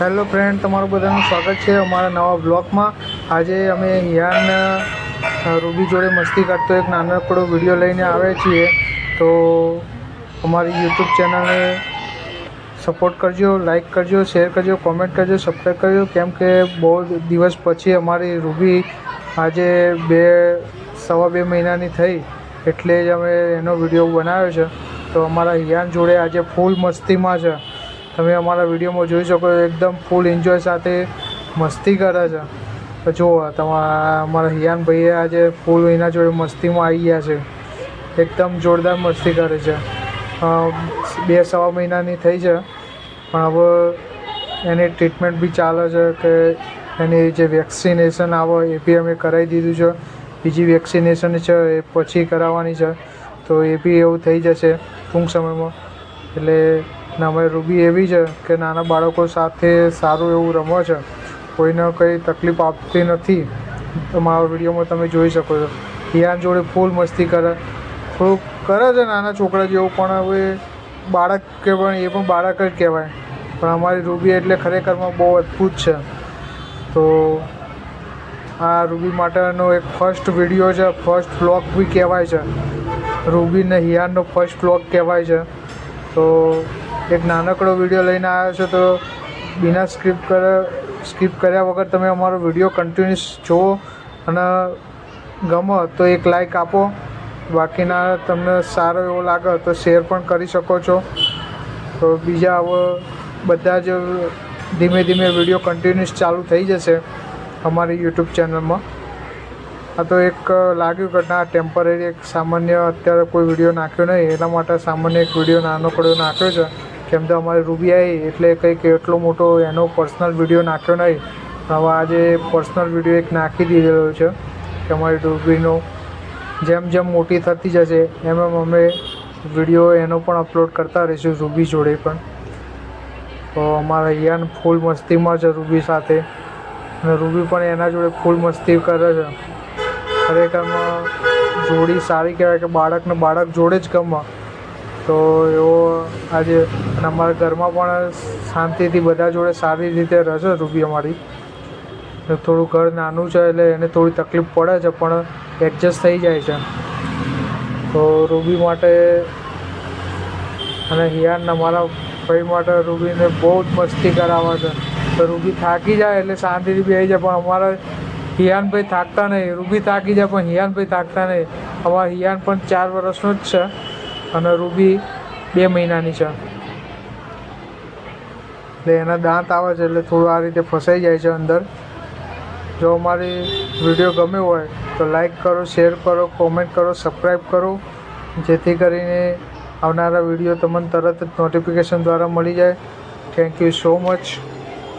Hello friend, તમારું બધાનું સ્વાગત છે અમારા નવા બ્લોગમાં. આજે અમે હિયાન રૂબી જોડે મસ્તી કરતો એક નાનકડો વીડિયો લઈને આવ્યા છીએ. તો અમારી યુટ્યુબ ચેનલને સપોર્ટ કરજો લાઇક કરજો, શેર કરજો, કોમેન્ટ કરજો, સબસ્ક્રાઈબ કરજો. કેમ કે બહુ દિવસ પછી અમારી રૂબી આજે બે, સવા બે મહિનાની થઈ એટલે જ અમે એનો વીડિયો બનાવ્યો છે. તો અમારા હિયાન જોડે આજે ફૂલ મસ્તીમાં છે. તમે અમારા વિડીયોમાં જોઈ શકો એકદમ ફૂલ એન્જોય સાથે મસ્તી કરે છે. તો તમારા, અમારા હિયાન ભાઈએ આજે ફૂલ એના જોડે મસ્તીમાં આવી ગયા છે. એકદમ જોરદાર મસ્તી કરે છે. બે સવા મહિનાની થઈ છે, પણ હવે એની ટ્રીટમેન્ટ બી ચાલે છે કે એની જે વેક્સિનેશન આવે એ બી અમે કરાવી દીધું છે. બીજી વેક્સિનેશન છે એ પછી કરાવવાની છે. તો એ બી એવું થઈ જશે ટૂંક સમયમાં. એટલે ને અમે રૂબી એવી છે કે નાના બાળકો સાથે સારું એવું રમે છે. કોઈને કંઈ તકલીફ આપતી નથી. મારા વિડીયોમાં તમે જોઈ શકો છો. હિયાન જોડે ફૂલ મસ્તી કરે. થોડુંક કરે છે નાના છોકરા જેવું, પણ હવે બાળક કે પણ એ પણ બાળક જ કહેવાય. પણ અમારી રૂબી એટલે ખરેખરમાં બહુ અદ્ભુત છે. તો આ રૂબી માટેનો એક ફર્સ્ટ વીડિયો છે. ફર્સ્ટ બ્લોગ બી કહેવાય છે. રૂબી ને હિયાનનો ફર્સ્ટ બ્લોગ કહેવાય છે. તો એક નાનકડો વીડિયો લઈને આવ્યો છે, તો બિના સ્ક્રિપ્ટ કરે, સ્કીપ કર્યા વગર તમે અમારો વીડિયો કન્ટિન્યુઅસ જુઓ અને ગમો તો એક લાઈક આપો. બાકીના તમને સારો એવો લાગે તો શેર પણ કરી શકો છો. તો બીજા હવે બધા જ ધીમે ધીમે વીડિયો કન્ટિન્યુઅસ ચાલુ થઈ જશે અમારી યુટ્યુબ ચેનલમાં આ તો એક લાગ્યું કે ના ટેમ્પરરી એક સામાન્ય અત્યારે કોઈ વીડિયો નાખ્યો નહીં, એના માટે સામાન્ય એક વીડિયો નાનકડો નાખ્યો છે. કેમ તો અમારી રૂબી આવી એટલે કંઈક એટલો મોટો એનો પર્સનલ વીડિયો નાખ્યો નહીં. હવે આજે પર્સનલ વીડિયો એક નાખી દીધેલો છે, કે અમારી રૂબીનો જેમ જેમ મોટી થતી જશે, એમ એમ અમે વીડિયો એનો પણ અપલોડ કરતા રહીશું રૂબી જોડે પણ. તો અમારા યાન ફૂલ મસ્તીમાં છે રૂબી સાથે. અને રૂબી પણ એના જોડે ફૂલ મસ્તી કરે છે. ખરેખરમાં જોડી સારી કહેવાય કે બાળકને બાળક જોડે જ ગમે. તો એવો આજે અને અમારા ઘરમાં પણ શાંતિથી બધા જોડે સારી રીતે રહે છે રૂબી અમારી. થોડું ઘર નાનું છે એટલે એને થોડી તકલીફ પડે છે, પણ એડજસ્ટ થઈ જાય છે. તો રૂબી માટે અને હિયાન મારા ભાઈ માટે રૂબીને બહુ જ મસ્તી કરાવે છે. તો રૂબી થાકી જાય એટલે શાંતિથી બેસી જાય, પણ અમારા હિયાનભાઈ થાકતા નહીં. રૂબી થાકી જાય, પણ હિયાનભાઈ થાકતા નહીં. અમારા હિયાન પણ ચાર વર્ષનો જ છે. અને રૂબી બે મહિનાની છે. એટલે એના દાંત આવે છે એટલે થોડું આ રીતે ફસાઈ જાય છે અંદર. જો અમારી વીડિયો ગમ્યો હોય તો લાઈક કરો, શેર કરો, કોમેન્ટ કરો, સબસ્ક્રાઈબ કરો. જેથી કરીને આવનારા વીડિયો તમને તરત જ નોટિફિકેશન દ્વારા મળી જાય. Thank you so much